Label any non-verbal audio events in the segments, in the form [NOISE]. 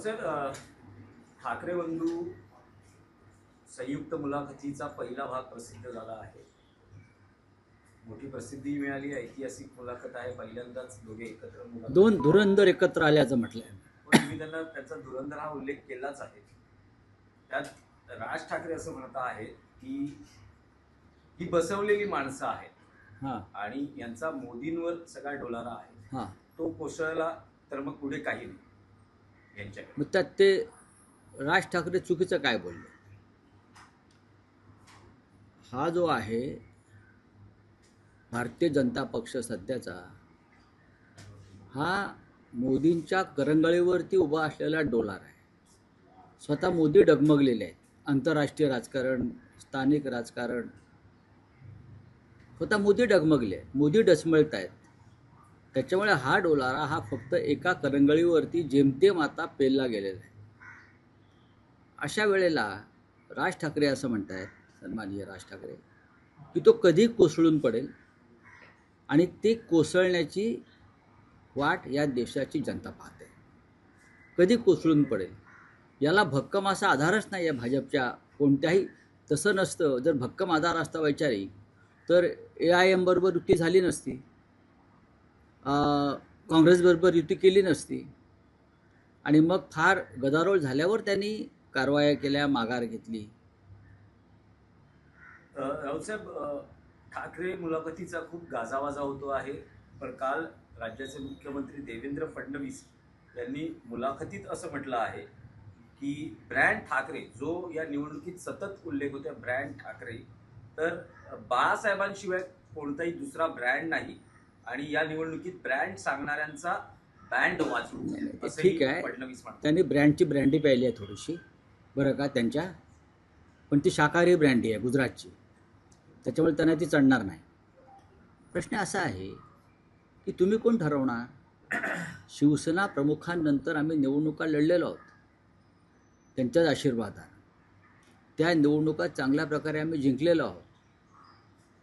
Sir Thackeray बंधू संयुक्त मुलाखतीचा पहिला भाग प्रसिद्ध झाला आहे. मोठी प्रसिद्धी मिळाली ऐतिहासिक मुलाखत आहे. पहिल्यांदाच दोघे एकत्र दोन धुरंधर एकत्र आल्याचं म्हटलंय. पण तुम्ही त्यांना त्यांचा धुरंधर हा उल्लेख केलाच आहे. त्यात राज ठाकरे असं म्हणत आहेत की ही बसवलेली माणसं आहेत. हां. आणि यांचा मोदींवर सगळा डोलारा आहे. हां. तो कोसळला तर मग पुढे काही नाही. मग त्यात ते राज ठाकरे चुकीचं काय बोलले? हा जो आहे भारतीय जनता पक्ष सध्याचा हा मोदींच्या करंगळीवरती उभा असलेला डोलार आहे. स्वतः मोदी डगमगलेले आहेत. आंतरराष्ट्रीय राजकारण स्थानिक राजकारण. स्वतः मोदी डगमगले मोदी डचमळत आहेत त्याच्यामुळे हा डोलारा हा फक्त एका करंगळीवरती जेमतेम आता पेलला गेलेला आहे. अशा वेळेला राज ठाकरे असं म्हणत आहेत सन्माननीय राज ठाकरे की तो कधी कोसळून पडेल आणि ते कोसळण्याची वाट या देशाची जनता पाहते. कधी कोसळून पडेल? याला भक्कम असा आधारच नाही आहे भाजपच्या कोणत्याही तसं नसतं. जर भक्कम आधार असता वैचारिक तर ए आय एमबरोबर युती झाली नसती. काँग्रेसबरोबर युती केली नसती. आणि मग फार गदारोळ झाल्यावर त्यांनी कारवाया केल्या माघार घेतली. राऊतसाहेब ठाकरे मुलाखतीचा खूप गाजावाजा होतो आहे पण काल राज्याचे मुख्यमंत्री देवेंद्र फडणवीस यांनी मुलाखतीत असं म्हटलं आहे की ब्रँड ठाकरे जो या निवडणुकीत सतत उल्लेख होतो ब्रँड ठाकरे तर बाळासाहेबांशिवाय कोणताही दुसरा ब्रँड नाही. आणि या निवडणुकीत ब्रँड सांगणाऱ्यांचा बँड वाजवू असंही ठीक आहे. फडणवीस त्यांनी ब्रँडची ब्रँडी प्यायली आहे थोडीशी. बरं का त्यांच्या? पण ती शाकाहारी ब्रँडी आहे गुजरातची. त्याच्यामुळे त्यांना ती चढणार नाही. प्रश्न असा आहे की तुम्ही कोण ठरवणार? शिवसेना प्रमुखांनंतर आम्ही निवडणुका लढलेलो आहोत. त्यांच्याच आशीर्वादानं. त्या निवडणुका चांगल्या प्रकारे आम्ही जिंकलेलो आहोत.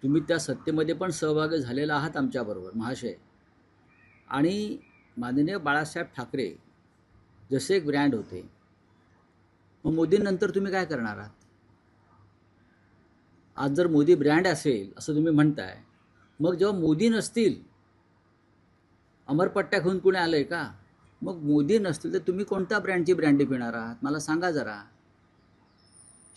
तुम्ही त्या सत्तेमध्ये पण सहभागी झालेला आहात आमच्याबरोबर महाशय. आणि माननीय बाळासाहेब ठाकरे जसे एक ब्रँड होते मग मोदींनंतर तुम्ही काय करणार आहात? आज जर मोदी ब्रँड असेल असं तुम्ही म्हणताय मग जेव्हा मोदी नसतील अमरपट्ट्या घेऊन कुणी आलंय का? मग मोदी नसतील तर तुम्ही कोणत्या ब्रँडची ब्रँडी पिणार आहात? मला सांगा जरा.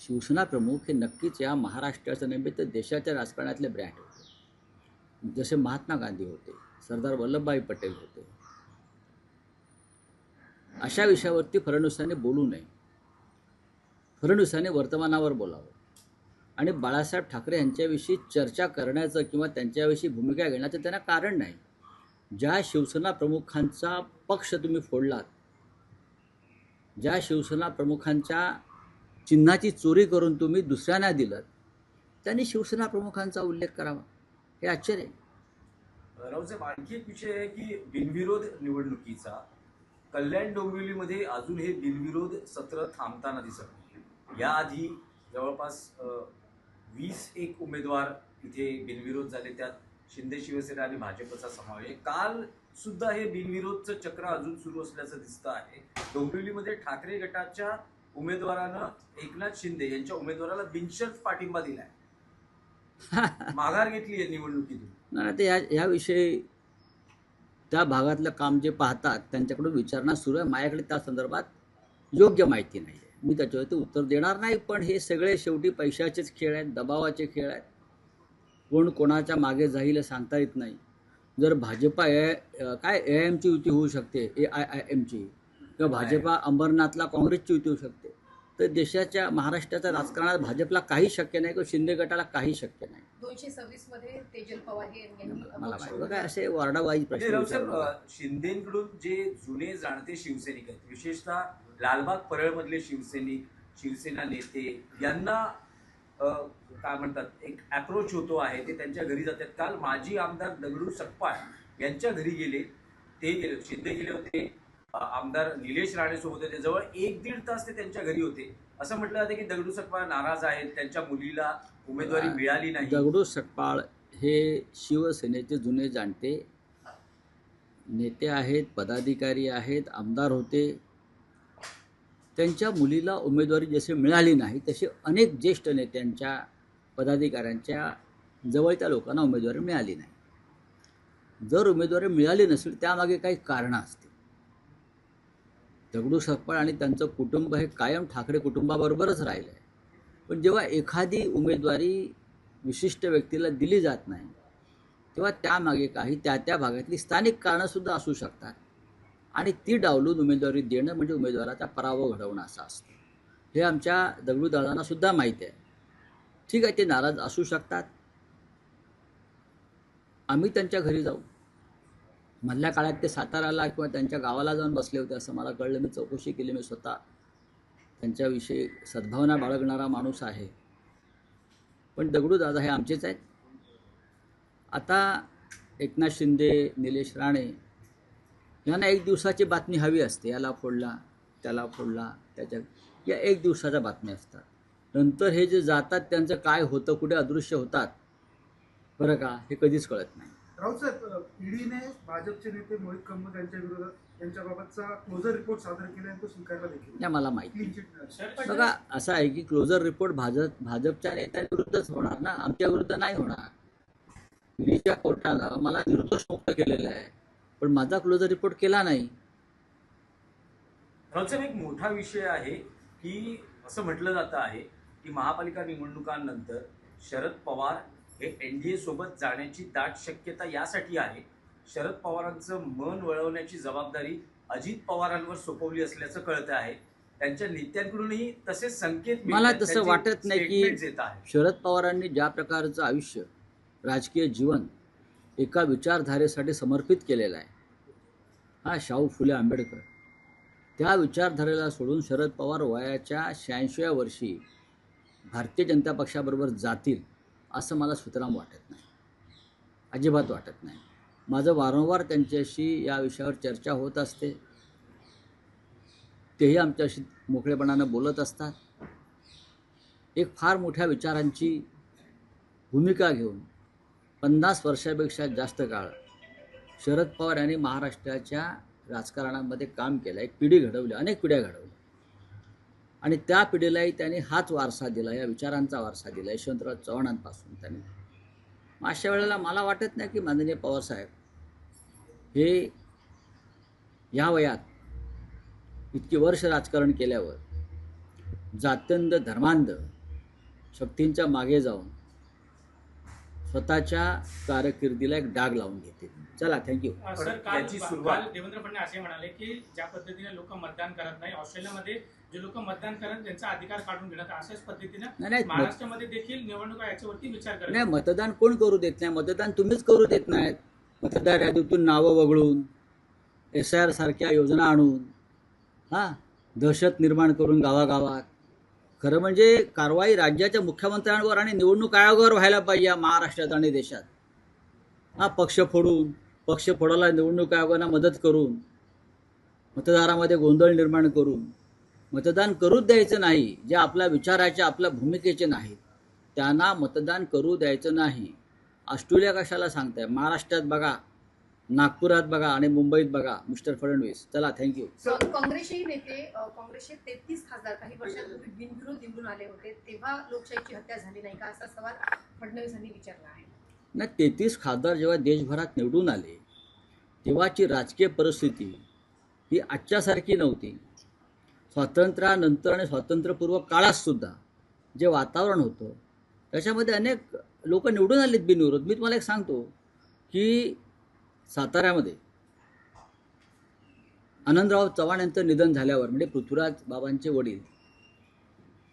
शिवसेना प्रमुख हे नक्कीच या महाराष्ट्राचं नव्हे तर देशाच्या राजकारणातले ब्रँड होते. जसे महात्मा गांधी होते सरदार वल्लभभाई पटेल होते. अशा विषयावरती फडणवीसांनी बोलू नये. फडणवीसांनी वर्तमानावर बोलावं. आणि बाळासाहेब ठाकरे यांच्याविषयी चर्चा करण्याचं किंवा त्यांच्याविषयी भूमिका घेण्याचं त्यांना कारण नाही. ज्या शिवसेना प्रमुखांचा पक्ष तुम्ही फोडलात ज्या शिवसेना प्रमुखांच्या चिन्हाची चोरी करून तुम्ही दुसऱ्यांना दिलं त्यांनी शिवसेना प्रमुखांचा उल्लेख करावा. हे आश्चर्य आहे. रावसाहेब आणखी एक विषय आहे की बिनविरोध निवडणुकीचा कल्याण डोंबिवलीमध्ये अजून हे बिनविरोध सत्र थांबताना दिसत नाही. याआधी जवळपास वीस एक उमेदवार इथे बिनविरोध झाले. त्यात शिंदे शिवसेना आणि भाजपचा समावेश आहे. काल सुद्धा हे बिनविरोधचं चक्र अजून सुरू असल्याचं दिसतं आहे. डोंबिवलीमध्ये ठाकरे गटाच्या उमेदवारानं एकनाथ शिंदे यांच्या उमेदवाराला बिनशर्त पाठिंबा दिलाय. माघार घेतली आहे निवडणुकीतून. नाही ते या याविषयी त्या भागातलं काम जे पाहतात त्यांच्याकडून विचारणा सुरू आहे. माझ्याकडे त्या संदर्भात योग्य माहिती नाही आहे मी त्याच्यावरती उत्तर देणार नाही पण हे सगळे शेवटी पैशाचेच खेळ आहेत दबावाचे खेळ आहेत. कोण कोणाच्या मागे जाईल सांगता येत नाही. जर भाजपा ए काय ए आय एमची युती होऊ शकते ए आय आय एमची किंवा भाजपा अंबरनाथला काँग्रेसची युती होऊ शकते. तर देशाच्या महाराष्ट्राच्या राजकारणात भाजपला काही शक्य नाही किंवा शिंदे गटाला काही शक्य नाही. दोनशे सव्वीसमध्ये तेजल पवार हे यांनी काय असे वार्डावाईज प्रश्न शिंदेकडून जे जुने जाणते शिवसैनिक आहेत विशेषतः लालबाग परळमधले शिवसैनिक शिवसेना नेते यांना काय म्हणतात एक अप्रोच होतो आहे ते त्यांच्या घरी जातात. काल माजी आमदार दगडू सकपाळ यांच्या घरी गेले. ते गेले शिंदे गेले होते. आमदार निलेश राणे सोबत होते. जवळ एक दीड तास ते त्यांच्या घरी होते. असं म्हटलं जातं की दगडू सकपाळ नाराज आहेत. त्यांच्या मुलीला उमेदवारी मिळाली नाही. दगडू सकपाळ हे शिवसेनेचे जुने जाणते. नेते आहेत पदाधिकारी आहेत आमदार होते. त्यांच्या मुलीला उमेदवारी जशी मिळाली नाही तसे अनेक ज्येष्ठ नेत्यांच्या पदाधिकाऱ्यांच्या जवळच्या लोकांना उमेदवारी मिळाली नाही. जर उमेदवारी मिळाली नसेल त्यामागे काही कारणं असतील. दगडू सकपाळ आणि त्यांचं कुटुंब हे कायम ठाकरे कुटुंबाबरोबरच राहिलं आहे पण जेव्हा एखादी उमेदवारी विशिष्ट व्यक्तीला दिली जात नाही तेव्हा त्यामागे काही त्या त्या भागातली स्थानिक कारणंसुद्धा असू शकतात. आणि ती डावलून उमेदवारी देणं म्हणजे उमेदवाराचा पराभव घडवणं असं असतं. हे आमच्या दगडू दादांना सुद्धा आहे. ठीक आहे ते नाराज असू शकतात. आम्ही त्यांच्या घरी जाऊ. मधल्या काळात ते साताराला किंवा त्यांच्या गावाला जाऊन बसले होते असं मला कळलं. मी चौकशी केली. मी स्वतः त्यांच्याविषयी सद्भावना बाळगणारा माणूस आहे. पण दगडू दादा हे आमचेच आहेत. आता एकनाथ शिंदे निलेश राणे यांना एक दिवसाची बातमी हवी असते. याला फोडला त्याला फोडला त्याच्या या एक दिवसाच्या बातम्या असतात. नंतर हे जे जातात त्यांचं काय होतं कुठे अदृश्य होतात बरं का? हे कधीच कळत नाही. राऊत साहेब ईडीने भाजपचे नेते मोहित कंबोज यांच्या विरोधात यांच्याबाबतचा क्लोजर रिपोर्ट सादर केला आणि तो स्वीकारला देखील. नाही मला माहिती. बघा असं आहे की क्लोजर रिपोर्ट भाजप भाजपच्या नेत्यांविरुद्धच होणार ना? आमच्या विरुद्ध नाही होणार. ईडीच्या कोर्टाला मला निर्दोष मुक्त केलेलं आहे. पण माझा क्लोजर रिपोर्ट केला नाही. राऊतसाहेब एक मोठा विषय आहे की असं म्हटलं जातं आहे की महापालिका निवडणुकांनंतर शरद पवार हे एनडीए सोबत जाण्याची दाट शक्यता यासाठी आहे. शरद पवारांचं मन वळवण्याची जबाबदारी अजित पवारांवर सोपवली असल्याचं कळतं आहे. त्यांच्या नेत्यांकडूनही तसे संकेत मला. तसं वाटत नाही की- शरद पवारांनी ज्या प्रकारचं आयुष्य राजकीय जीवन एका विचारधारेसाठी समर्पित केलेलं आहे हा शाहू फुले आंबेडकर. त्या विचारधारेला सोडून शरद पवार वयाच्या शहाऐंशीव्या वर्षी भारतीय जनता पक्षाबरोबर जातील. असं मला सुतराम वाटत नाही. अजिबात वाटत नाही. माझं वारंवार त्यांच्याशी या विषयावर चर्चा होत असते. तेही आमच्याशी मोकळेपणानं बोलत असतात. एक फार मोठ्या विचारांची भूमिका घेऊन पन्नास वर्षापेक्षा जास्त काळ शरद पवार यांनी महाराष्ट्राच्या राजकारणामध्ये काम केलं. एक पिढी घडवली अनेक पिढ्या घडवल्या. आणि त्या पिढीलाही त्यांनी हाच वारसा दिला या विचारांचा वारसा दिला यशवंतराव चव्हाणांपासून त्यांनी. मग अशा वेळेला मला वाटत नाही की माननीय पवारसाहेब हे या वयात इतकी वर्ष राजकारण केल्यावर जात्यंद धर्मांध शक्तींच्या मागे जाऊन स्वतःच्या कारकिर्दीला एक डाग लावून घेतील चला थँक्यू अ, पण सर काल याची सुरुवात- देवेंद्र फडणवीस असे म्हणाले की ज्या पद्धतीने लोक मतदान करत नाही ऑस्ट्रेलियामध्ये जे लोक मतदान करत त्यांचा अधिकार काढून घेण्यात अशाच पद्धतीने महाराष्ट्रामध्ये देखील निवडणुका याच्यावरती विचार करत नाही मतदान कोण करू देत नाही? मतदान तुम्हीच करू देत नाहीत. मतदार यादीतून नावं वगळून एस आय आर सारख्या योजना आणून हां दहशत निर्माण करून गावागावात खरं म्हणजे कारवाई राज्याच्या मुख्यमंत्र्यांवर आणि निवडणूक आयोगावर व्हायला पाहिजे या महाराष्ट्रात आणि देशात. हा पक्ष फोडून पक्ष फोडायला निवडणूक आयोगांना मदत करून मतदारामध्ये गोंधळ निर्माण करून मतदान करूच द्यायचं नाही जे आपल्या विचाराचे आपल्या भूमिकेचे नाहीत त्यांना मतदान करू द्यायचं नाही ऑस्ट्रेलिया कशाला सांगताय? महाराष्ट्रात बघा नागपुरात बघा आणि मुंबईत बघा मिस्टर फडणवीस. चला थँक्यू काँग्रेसचे नेते काँग्रेसचे तेहतीस खासदार काही वर्षांपूर्वी बिनविरोध निवडून आले होते. तेव्हा लोकशाहीची हत्या झाली नाही का? असा सवाल फडणवीस यांनी विचारला आहे. ना तेहतीस खासदार जेव्हा देशभरात निवडून आले तेव्हाची राजकीय परिस्थिती ही आजच्यासारखी नव्हती. स्वातंत्र्यानंतर आणि स्वातंत्र्यपूर्व काळातसुद्धा जे वातावरण होतं त्याच्यामध्ये अनेक लोक निवडून आलेत बिनविरोध. मी तुम्हाला एक सांगतो की साताऱ्यामध्ये. आनंदराव चव्हाण यांचं निधन झाल्यावर म्हणजे पृथ्वीराज बाबांचे वडील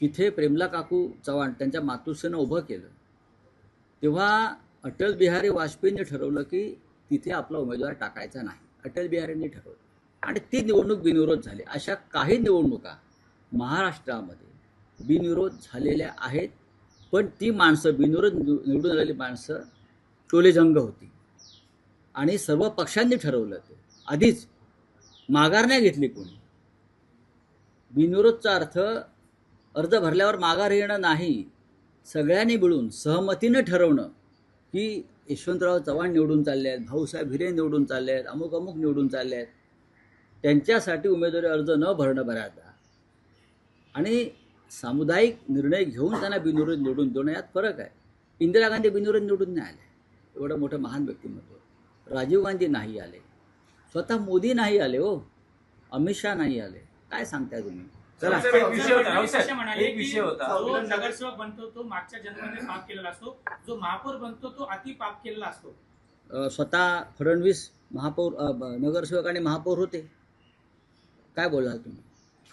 तिथे प्रेमला काकू चव्हाण त्यांच्या मातुसेनं उभं केलं. तेव्हा अटल बिहारी वाजपेयींनी ठरवलं की तिथे आपला उमेदवार टाकायचा नाही. अटल बिहारींनी ठरवलं. आणि ती निवडणूक बिनविरोध झाली. अशा काही निवडणुका महाराष्ट्रामध्ये बिनविरोध झालेल्या आहेत. पण ती माणसं बिनविरोध निव- निवडून आलेली माणसं टोलेजंग होती. आणि सर्व पक्षांनी ठरवलं ते. आधीच माघार नाही घेतली कोणी. बिनविरोधचा अर्थ अर्ज भरल्यावर माघार येणं नाही. सगळ्यांनी मिळून सहमतीनं ठरवणं की यशवंतराव चव्हाण निवडून चालले आहेत भाऊसाहेब हिरे निवडून चालले आहेत अमुक अमुक निवडून चालले आहेत. त्यांच्यासाठी उमेदवारी अर्ज न भरणं बऱ्याचदा आणि सामुदायिक निर्णय घेऊन त्यांना बिनविरोध निवडून देणं यात फरक आहे. इंदिरा गांधी बिनविरोध निवडून नाही आले. एवढं मोठं महान व्यक्तिमत्व. राजीव गांधी नाही आले. स्वतः मोदी नाही आले हो. अमित शहा नाही आले. काय सांगताय तुम्ही? चला. एक विषय होता. जो नगरसेवक बनतो तो मागच्या जन्माने पाप केलेला असतो. जो महापौर बनतो तो अति पाप केलेला असतो. स्वतः फडणवीस महापौर नगरसेवक आणि महापौर होते. काय बोलाल तुम्ही?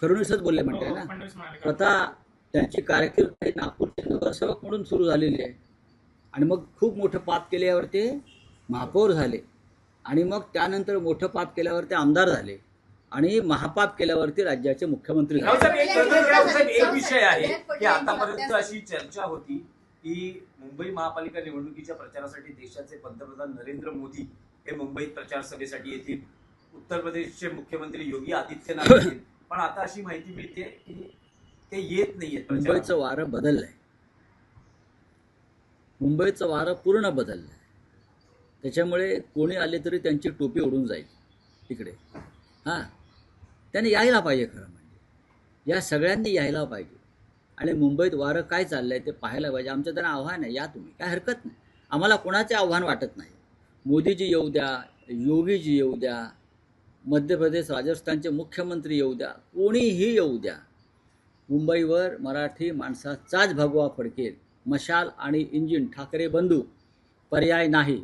फडणवीसच बोलले म्हणते ना? फडणवीस म्हणाले. स्वतः त्यांची कारकीर्द हे नागपूरचे नगरसेवक म्हणून सुरू झालेली आहे. आणि मग खूप मोठं पाप केल्यावर ते महापौर झाले. आणि मग त्यानंतर मोठं पाप केल्यावर ते आमदार झाले. आणि महापाप केल्यावरती राज्याचे मुख्यमंत्री झाले. एक विषय आहे की आतापर्यंत अशी चर्चा होती की मुंबई महापालिका निवडणुकीच्या प्रचारासाठी देशाचे पंतप्रधान नरेंद्र मोदी हे मुंबईत प्रचार सभेसाठी येतील. उत्तर प्रदेशचे मुख्यमंत्री योगी आदित्यनाथ [COUGHS] येतील. पण आता अशी माहिती मिळते की ते येत नाहीयेत प्रचाराला. मुंबईचं वारं बदललंय. मुंबईचं वारं पूर्ण बदललंय. त्याच्यामुळे कोणी आले तरी त्यांची टोपी उडून जाईल तिकडे हां. त्याने यायला पाहिजे खरं म्हणजे. या सगळ्यांनी यायला पाहिजे. आणि मुंबईत वारं काय चाललंय ते पाहायला पाहिजे. आमचं त्यांना आव्हान आहे या तुम्ही. काय हरकत नाही. आम्हाला कोणाचे आव्हान वाटत नाही. मोदीजी येऊ द्या योगीजी येऊ द्या मध्य प्रदेश राजस्थानचे मुख्यमंत्री येऊ द्या कोणीही येऊ द्या. मुंबईवर मराठी माणसाचाच भगवा फडकेल. मशाल आणि इंजिन ठाकरे बंधू पर्याय नाही.